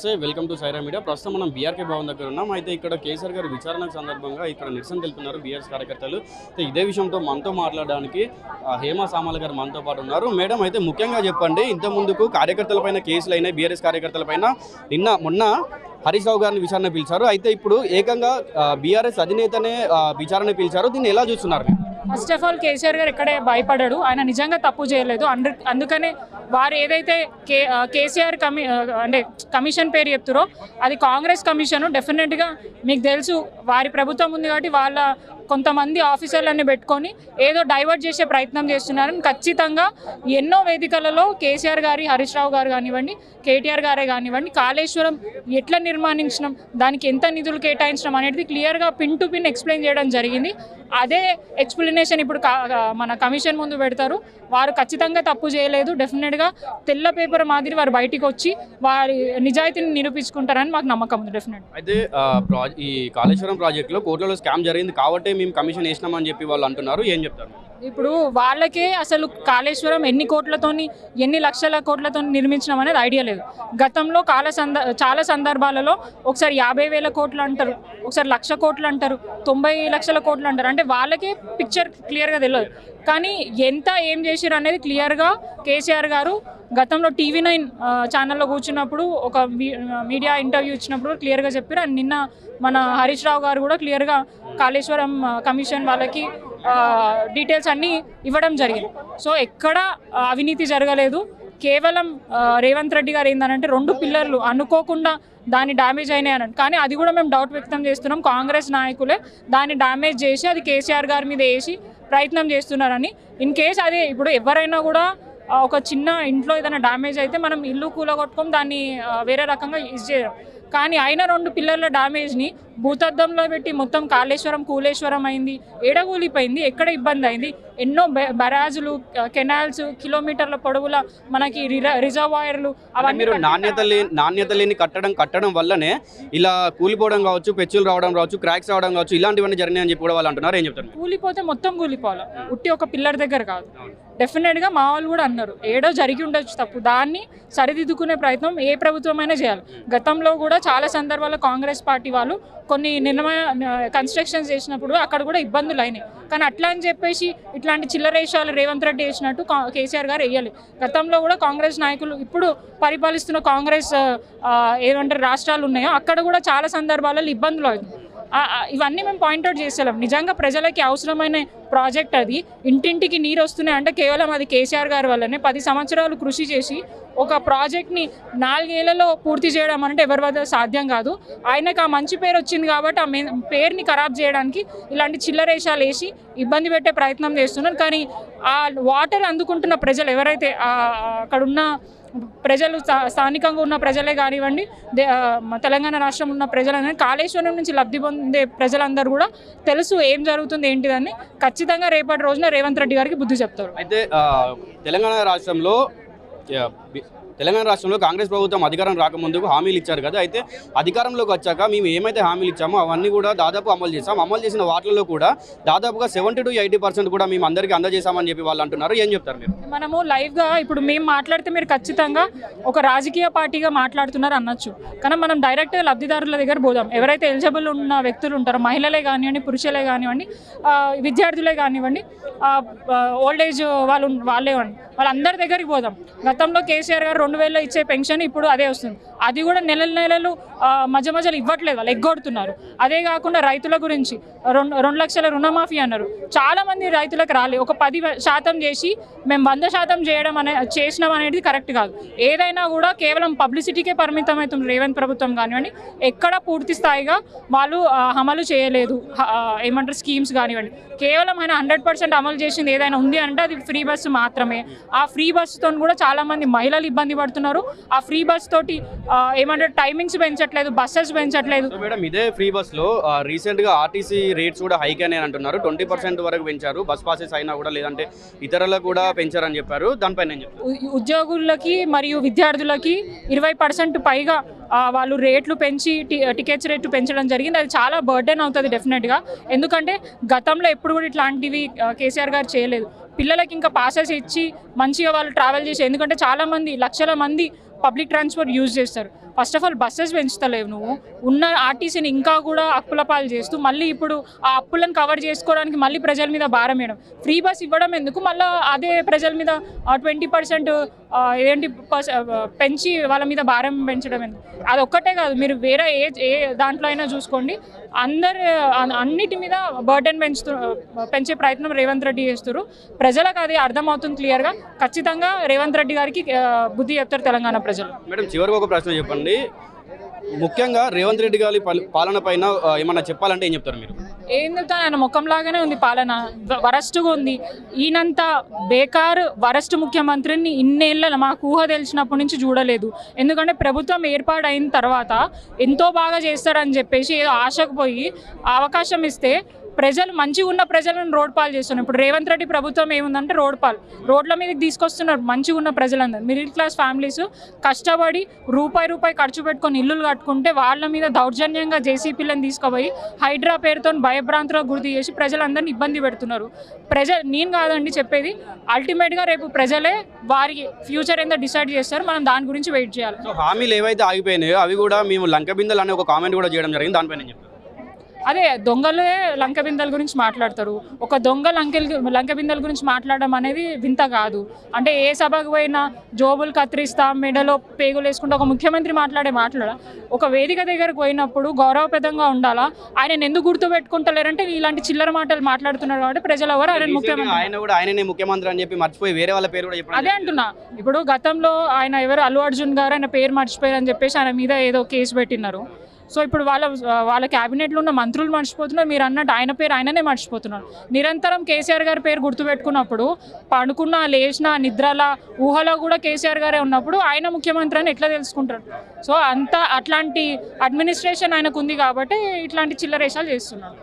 నమస్తే welcome to Sye Raa media. ప్రస్తుతం మనం బీఆర్కే భవన్ దగ్గర ఉన్నాం. అయితే ఇక్కడ కేసీఆర్ గారి విచారణ సందర్భంగా ఇక్కడ నిరసన తెలుపుతున్నారు బీఆర్ఎస్ కార్యకర్తలు. అయితే ఇదే విషయంతో మనతో మాట్లాడడానికి హేమా హేమ సామాల గారు మనతో పాటు ఉన్నారు. మేడం అయితే ముఖ్యంగా చెప్పండి ఇంత ముందుకు కార్యకర్తలపైన కేసులు అయినాయి బీఆర్ఎస్ కార్యకర్తలపైన నిన్న మొన్న హరీష్ రావు గారిని విచారణ పిలిచారు. అయితే ఇప్పుడు ఏకంగా బీఆర్ఎస్ అధినేతనే విచారణ పిలిచారు. దీన్ని ఎలా చూస్తున్నారు మీరు? ఫస్ట్ ఆఫ్ ఆల్ కేసీఆర్ గారు ఎక్కడే భయపడాడు. ఆయన నిజంగా తప్పు చేయలేదు. అందు అందుకనే వారు ఏదైతే కే కేసీఆర్ కమి అంటే కమిషన్ పేరు చెప్తారో అది కాంగ్రెస్ కమిషన్ డెఫినెట్గా మీకు తెలుసు. వారి ప్రభుత్వం ఉంది కాబట్టి వాళ్ళ కొంతమంది ఆఫీసర్లన్నీ పెట్టుకొని ఏదో డైవర్ట్ చేసే ప్రయత్నం చేస్తున్నారని ఖచ్చితంగా ఎన్నో వేదికలలో కేసీఆర్ గారి హరీష్ రావు గారు కానివ్వండి కేటీఆర్ గారే కానివ్వండి కాళేశ్వరం ఎట్లా నిర్మాణించడం దానికి ఎంత నిధులు కేటాయించడం అనేది క్లియర్గా పిన్ టు పిన్ ఎక్స్ప్లెయిన్ చేయడం జరిగింది. అదే ఎక్స్ప్లెనేషన్ ఇప్పుడు మన కమిషన్ ముందు పెడతారు. వారు ఖచ్చితంగా తప్పు చేయలేదు. డెఫినెట్గా తెల్ల పేపర్ మాదిరి వారు బయటికి వచ్చి వారి నిజాయితీని నిరూపించుకుంటారని మాకు నమ్మకం ఉంది డెఫినెట్ అయితే ఈ కాళేశ్వరం ప్రాజెక్టులో కోట్లలో స్కామ్ జరిగింది కాబట్టి మేము కమిషన్ వేసినామని చెప్పి వాళ్ళు అంటున్నారు. ఏం చెప్తారు? ఇప్పుడు వాళ్ళకే అసలు కాళేశ్వరం ఎన్ని కోట్లతోని ఎన్ని లక్షల కోట్లతో నిర్మించడం అనేది ఐడియా లేదు. గతంలో కాల సంద చాలా సందర్భాలలో ఒకసారి యాభై వేల కోట్లు అంటారు ఒకసారి లక్ష కోట్లు అంటారు తొంభై లక్షల కోట్లు అంటారు. అంటే వాళ్ళకే పిక్చర్ క్లియర్గా తెలియదు కానీ ఎంత ఏం చేశారు అనేది క్లియర్గా కేసీఆర్ గారు గతంలో టీవీ నైన్ ఛానల్లో కూర్చున్నప్పుడు ఒక మీడియా ఇంటర్వ్యూ ఇచ్చినప్పుడు క్లియర్గా చెప్పారు అండ్ నిన్న మన హరీష్ రావు గారు కూడా క్లియర్గా కాళేశ్వరం కమిషన్ వాళ్ళకి డీటెయిల్స్ అన్నీ ఇవ్వడం జరిగింది. సో ఎక్కడ అవినీతి జరగలేదు. కేవలం రేవంత్ రెడ్డి గారు ఏంటంటే రెండు పిల్లర్లు అనుకోకుండా దాన్ని డ్యామేజ్ అయినాయి అని కానీ అది కూడా మేము డౌట్ వ్యక్తం చేస్తున్నాం. కాంగ్రెస్ నాయకులే దాన్ని డ్యామేజ్ చేసి అది కేసీఆర్ గారి మీద వేసి ప్రయత్నం చేస్తున్నారని. ఇన్ కేస్ అదే ఇప్పుడు ఎవరైనా కూడా ఒక చిన్న ఇంట్లో ఏదైనా డ్యామేజ్ అయితే మనం ఇల్లు కూలగొట్టుకొని దాన్ని వేరే రకంగా యూజ్ చేయడం కానీ అయిన రెండు పిల్లర్ల డ్యామేజ్ని భూతద్దంలో పెట్టి మొత్తం కాళేశ్వరం కూలేశ్వరం అయింది. ఏడగూలిపోయింది. ఎక్కడ ఇబ్బంది అయింది? ఎన్నో బరాజులు కెనాల్స్ కిలోమీటర్ల పొడవుల మనకి రిజర్వాయర్లు అవన్నీ నాణ్యత లేని నాణ్యత లేని కట్టడం కట్టడం వల్లనే ఇలా కూలిపోవడం కావచ్చు పెచ్చులు రావడం కావచ్చు క్రాక్స్ రావడం కావచ్చు ఇలాంటివన్నీ జరిగినాయని చెప్పి కూడా వాళ్ళు అంటున్నారు. ఏం చెప్తారు? కూలిపోతే మొత్తం కూలిపోవాలి. ఉట్టి ఒక పిల్లర్ దగ్గర కాదు. డెఫినెట్గా మా వాళ్ళు కూడా అన్నారు. ఏడో జరిగి ఉండొచ్చు తప్పు. దాన్ని సరిదిద్దుకునే ప్రయత్నం ఏ ప్రభుత్వమైనా చేయాలి. గతంలో కూడా చాలా సందర్భాల్లో కాంగ్రెస్ పార్టీ వాళ్ళు కొన్ని నిర్మాణ కన్స్ట్రక్షన్స్ చేసినప్పుడు అక్కడ కూడా ఇబ్బందులు అయినాయి. కానీ అట్లా అని చెప్పేసి ఇట్లాంటి చిల్లరేషాలు రేవంత్ రెడ్డి వేసినట్టు కా- కేసీఆర్ గారు వేయాలి. గతంలో కూడా కాంగ్రెస్ నాయకులు ఇప్పుడు పరిపాలిస్తున్న కాంగ్రెస్ ఏమంటారు రాష్ట్రాలు ఉన్నాయో అక్కడ కూడా చాలా సందర్భాలలో ఇబ్బందులు అవుతుంది ఇవన్నీ మేము పాయింట్అవుట్ చేసేలాం. నిజంగా ప్రజలకి అవసరమైన ప్రాజెక్ట్ అది. ఇంటింటికి నీరు వస్తున్నాయి అంటే కేవలం అది కేసీఆర్ గారి వల్లనే. పది సంవత్సరాలు కృషి చేసి ఒక ప్రాజెక్ట్ని నాలుగేళ్ళలో పూర్తి చేయడం అంటే ఎవరి వద్ద సాధ్యం కాదు. ఆయనకు ఆ మంచి పేరు వచ్చింది కాబట్టి ఆ మే- పేరుని ఖరాబ్ చేయడానికి ఇలాంటి చిల్లరేషాలు వేసి ఇబ్బంది పెట్టే ప్రయత్నం చేస్తున్నారు. కానీ ఆ వాటర్ అందుకుంటున్న ప్రజలు ఎవరైతే అక్కడ ఉన్న ప్రజలు స్థా- స్థానికంగా ఉన్న ప్రజలే కానివ్వండి తెలంగాణ రాష్ట్రం ఉన్న ప్రజలని కాళేశ్వరం నుంచి లబ్ధి పొందే ప్రజలందరూ కూడా తెలుసు ఏం జరుగుతుంది ఏంటిదని. ఖచ్చితంగా రేపటి రోజున రేవంత్ రెడ్డి గారికి బుద్ధి చెప్తారు. అయితే తెలంగాణ రాష్ట్రంలో Yeah. తెలంగాణ రాష్ట్రంలో కాంగ్రెస్ ప్రభుత్వం అధికారం రాకముందుకు హామీలు ఇచ్చారు కదా. అయితే అధికారంలోకి వచ్చాక మేము ఏమైతే హామీలు ఇచ్చామో అవన్నీ కూడా దాదాపు అమలు చేసాం అమలు చేసిన వాటిల్లో కూడా దాదాపుగా సెవెంటీ టు ఎయిటీ పర్సెంట్ కూడా మేము అందరికీ అందజేశామని చెప్పి వాళ్ళు అంటున్నారు. ఏం చెప్తారు మీరు? మనము లైవ్గా ఇప్పుడు మేము మాట్లాడితే మీరు ఖచ్చితంగా ఒక రాజకీయ పార్టీగా మాట్లాడుతున్నారు అనొచ్చు. కానీ మనం డైరెక్ట్ లబ్ధిదారుల దగ్గర పోదాం. ఎవరైతే ఎలిజిబుల్ ఉన్న వ్యక్తులు ఉంటారో మహిళలే కానివ్వండి పురుషులే కానివ్వండి విద్యార్థులే కానివ్వండి ఓల్డ్ ఏజ్ వాళ్ళు వాళ్ళే వాళ్ళందరి దగ్గరికి పోదాం. గతంలో కేసీఆర్ గారు రెండు వేలలో ఇచ్చే పెన్షన్ ఇప్పుడు అదే వస్తుంది. అది కూడా నెల నెలలు మధ్య మధ్యలో ఇవ్వట్లేదు వాళ్ళు ఎగ్గొడుతున్నారు. అదే కాకుండా రైతుల గురించి రెండు రెండు లక్షల రుణమాఫీ అన్నారు. చాలా మంది రైతులకు రాలేదు ఒక పది శాతం చేసి మేము వంద శాతం చేయడం అనే చేసినాం అనేది కరెక్ట్ కాదు. ఏదైనా కూడా కేవలం పబ్లిసిటీకే పరిమితం అవుతుంది రేవంత్ ప్రభుత్వం కానివ్వండి ఎక్కడ పూర్తి స్థాయిగా వాళ్ళు అమలు చేయలేదు. ఏమంటారు స్కీమ్స్ కానివ్వండి. కేవలం ఆయన హండ్రెడ్ పర్సెంట్ అమలు చేసింది ఏదైనా ఉంది అంటే అది ఫ్రీ బస్సు మాత్రమే. ఆ ఫ్రీ బస్సుతో కూడా చాలా మంది మహిళలు ఇబ్బంది పడుతున్నారు. ఆ ఫ్రీ బస్ తోటి ఆ, ఏమంటారు టైమింగ్స్ పెంచట్లేదు బస్సెస్ పెంచట్లేదు. మేడం ఇదే ఫ్రీ బస్లో రీసెంట్గా ఆర్టీసీ రేట్స్ కూడా హైక్ అని అంటున్నారు. ట్వంటీ పర్సెంట్ వరకు పెంచారు. బస్ పాసెస్ అయినా కూడా లేదంటే ఇతరులకు కూడా పెంచారని చెప్పారు. దానిపైన ఉద్యోగులకి మరియు విద్యార్థులకి ఇరవై పర్సెంట్ పైగా వాళ్ళు రేట్లు పెంచి టికెట్స్ రేట్లు పెంచడం జరిగింది. అది చాలా బర్డెన్ అవుతుంది డెఫినెట్గా ఎందుకంటే గతంలో ఎప్పుడు కూడా ఇట్లాంటివి కేసీఆర్ గారు చేయలేదు. పిల్లలకి ఇంకా పాసెస్ ఇచ్చి మంచిగా వాళ్ళు ట్రావెల్ చేసి ఎందుకంటే చాలామంది లక్షల మంది పబ్లిక్ ట్రాన్స్పోర్ట్ యూజ్ చేస్తారు. ఫస్ట్ ఆఫ్ ఆల్ బస్సెస్ పెంచుతలేవు నువ్వు. ఉన్న ఆర్టీసీని ఇంకా కూడా అప్పుల పాలు చేస్తూ మళ్ళీ ఇప్పుడు ఆ అప్పులను కవర్ చేసుకోవడానికి మళ్ళీ ప్రజల మీద భారం వేయడం. ఫ్రీ బస్ ఇవ్వడం ఎందుకు? మళ్ళీ అదే ప్రజల మీద ట్వంటీ పర్సెంట్ ఏంటి పెంచి వాళ్ళ మీద భారం పెంచడం ఎందుకు? అది ఒక్కటే కాదు మీరు వేరే ఏ ఏ దాంట్లో అయినా చూసుకోండి. అందరు అన్- అన్నిటి మీద బర్డెన్ పెంచుతూ పెంచే ప్రయత్నం రేవంత్ రెడ్డి చేస్తారు ప్రజలకు అది అర్థమవుతుంది క్లియర్గా ఖచ్చితంగా రేవంత్ రెడ్డి గారికి బుద్ధి చెప్తారు తెలంగాణ ప్రజలు. మేడం చివరికి ఒక ప్రశ్న చెప్పండి. ముఖ్యంగా రేవంత్ రెడ్డి గారి పాలన పైన ఏమన్నా చెప్పాలంటే ఏం చెప్తారు మీరు? ఏం చెప్తాను ఆయన ముఖంలాగానే ఉంది పాలన. వరస్ట్గా ఉంది. ఈయనంత బేకార్ వరస్ట్ ముఖ్యమంత్రిని ఇన్నేళ్ళ మాకు ఊహ తెలిసినప్పటి నుంచి చూడలేదు. ఎందుకంటే ప్రభుత్వం ఏర్పాటైన తర్వాత ఎంతో బాగా చేస్తారని చెప్పేసి ఏదో ఆశకు పోయి అవకాశం ఇస్తే ప్రజలు మంచిగా ఉన్న ప్రజలను రోడ్ పాలు చేస్తున్నారు. ఇప్పుడు రేవంత్ రెడ్డి ప్రభుత్వం ఏముందంటే రోడ్ పాలు. రోడ్ల మీదకి తీసుకొస్తున్నారు మంచిగా ఉన్న ప్రజలందరూ. మిడిల్ క్లాస్ ఫ్యామిలీస్ కష్టపడి రూపాయి రూపాయి ఖర్చు పెట్టుకొని ఇల్లులు కట్టుకుంటే వాళ్ళ మీద దౌర్జన్యంగా జేసీపీలను తీసుకుపోయి హైడ్రా పేరుతో భయభ్రాంతులకు గుర్తు చేసి ప్రజలందరినీ ఇబ్బంది పెడుతున్నారు. ప్రజ నేను కాదండి చెప్పేది. అల్టిమేట్గా రేపు ప్రజలే వారి ఫ్యూచర్ ఏందో డిసైడ్ చేస్తారు. మనం దాని గురించి వెయిట్ చేయాలి. హామీలు ఏవైతే ఆగిపోయినాయో అవి కూడా మేము లంక బిందలు అనే ఒక కామెంట్ కూడా చేయడం జరిగింది. దానిపైన ఏం అదే దొంగలే లంక బిందెల గురించి మాట్లాడతారు. ఒక దొంగ లంకెల్ లంక బిందెల గురించి మాట్లాడడం అనేది వింత కాదు. అంటే ఏ సభకు పోయినా జోబులు కత్తిరిస్తా మెడలో పేగులు వేసుకుంటే ఒక ముఖ్యమంత్రి మాట్లాడే మాట్లాడ ఒక వేదిక దగ్గరకు పోయినప్పుడు గౌరవప్రదంగా ఉండాలా? ఆయన ఎందుకు గుర్తు పెట్టుకుంటలేరంటే ఇలాంటి చిల్లర మాటలు మాట్లాడుతున్నారు కాబట్టి ప్రజలు ఎవరు ఆయన ముఖ్యమంత్రి ఆయన కూడా ఆయననే ముఖ్యమంత్రి అని చెప్పి మర్చిపోయి వేరే వాళ్ళ పేరు కూడా అదే అంటున్నా. ఇప్పుడు గతంలో ఆయన ఎవరు? అల్లు అర్జున్ గారు ఆయన పేరు మర్చిపోయారని చెప్పేసి ఆయన మీద ఏదో కేసు పెట్టినారు సో ఇప్పుడు వాళ్ళ వాళ్ళ క్యాబినెట్లో ఉన్న మంత్రులు మర్చిపోతున్నారు. మీరు అన్నట్టు ఆయన పేరు ఆయననే మర్చిపోతున్నారు. నిరంతరం కేసీఆర్ గారి పేరు గుర్తుపెట్టుకున్నప్పుడు పడుకున్న లేచిన నిద్రల ఊహలో కూడా కేసీఆర్ గారే ఉన్నప్పుడు ఆయన ముఖ్యమంత్రి అని ఎట్లా తెలుసుకుంటారు? సో అంత అట్లాంటి అడ్మినిస్ట్రేషన్ ఆయనకు ఉంది కాబట్టి ఇట్లాంటి చిల్లరేషాలు చేస్తున్నారు.